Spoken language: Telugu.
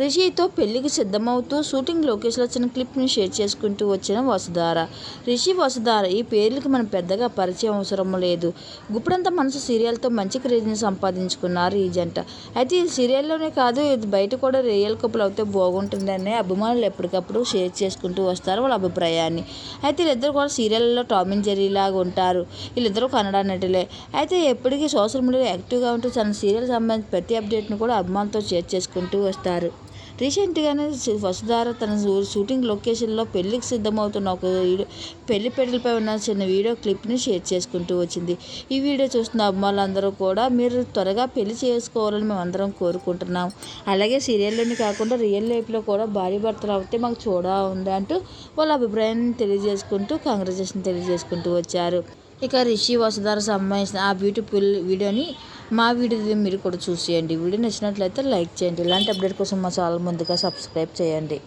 రిషితో పెళ్ళికి సిద్ధమవుతూ షూటింగ్ లొకేషన్లో వచ్చిన క్లిప్ని షేర్ చేసుకుంటూ వచ్చిన వసుధార. రిషి వసుధార ఈ పేర్లకి మనం పెద్దగా పరిచయం అవసరం లేదు. గుప్పుడంత మనసు సీరియల్తో మంచి క్రేజ్ని సంపాదించుకున్నారు ఈ జంట. అయితే ఈ సీరియల్లోనే కాదు ఇది బయట కూడా రియల్ కప్పులు అవుతే బాగుంటుందని అభిమానులు ఎప్పటికప్పుడు షేర్ చేసుకుంటూ వస్తారు వాళ్ళ అభిప్రాయాన్ని. అయితే వీళ్ళిద్దరు కూడా సీరియల్లో టామ్ అండ్ జెర్రీ లాగా ఉంటారు. వీళ్ళిద్దరూ కన్నడ నటులే. అయితే ఎప్పటికీ సోషల్ మీడియాలో యాక్టివ్గా ఉంటూ తన సీరియల్ సంబంధించిన ప్రతి అప్డేట్ను కూడా అభిమానులతో షేర్ చేసుకుంటూ వస్తారు. రీసెంట్గానే వసుధార తన షూటింగ్ లొకేషన్లో పెళ్ళికి సిద్ధమవుతున్న ఒక వీడియో పెళ్ళి పెళ్ళిపై ఉన్న చిన్న వీడియో క్లిప్ని షేర్ చేసుకుంటూ వచ్చింది. ఈ వీడియో చూస్తున్న అమ్మాయిలందరూ కూడా మీరు త్వరగా పెళ్ళి చేసుకోవాలని మేము అందరం కోరుకుంటున్నాం. అలాగే సీరియల్లోనే కాకుండా రియల్ లైఫ్లో కూడా భార్య భర్తలు అవుతే మాకు చూడ ఉంది అంటూ వాళ్ళ అభిప్రాయాన్ని తెలియజేసుకుంటూ కాంగ్రెసేషన్ తెలియజేసుకుంటూ వచ్చారు. ఇక రిషి వసుధార సంబంధించిన ఆ బ్యూటిఫుల్ వీడియోని మా వీడియో మీరు కూడా చూసేయండి. వీడియో నచ్చినట్లయితే లైక్ చేయండి. ఇలాంటి అప్డేట్ కోసం మా ఛానల్ ముందుగా సబ్స్క్రైబ్ చేయండి.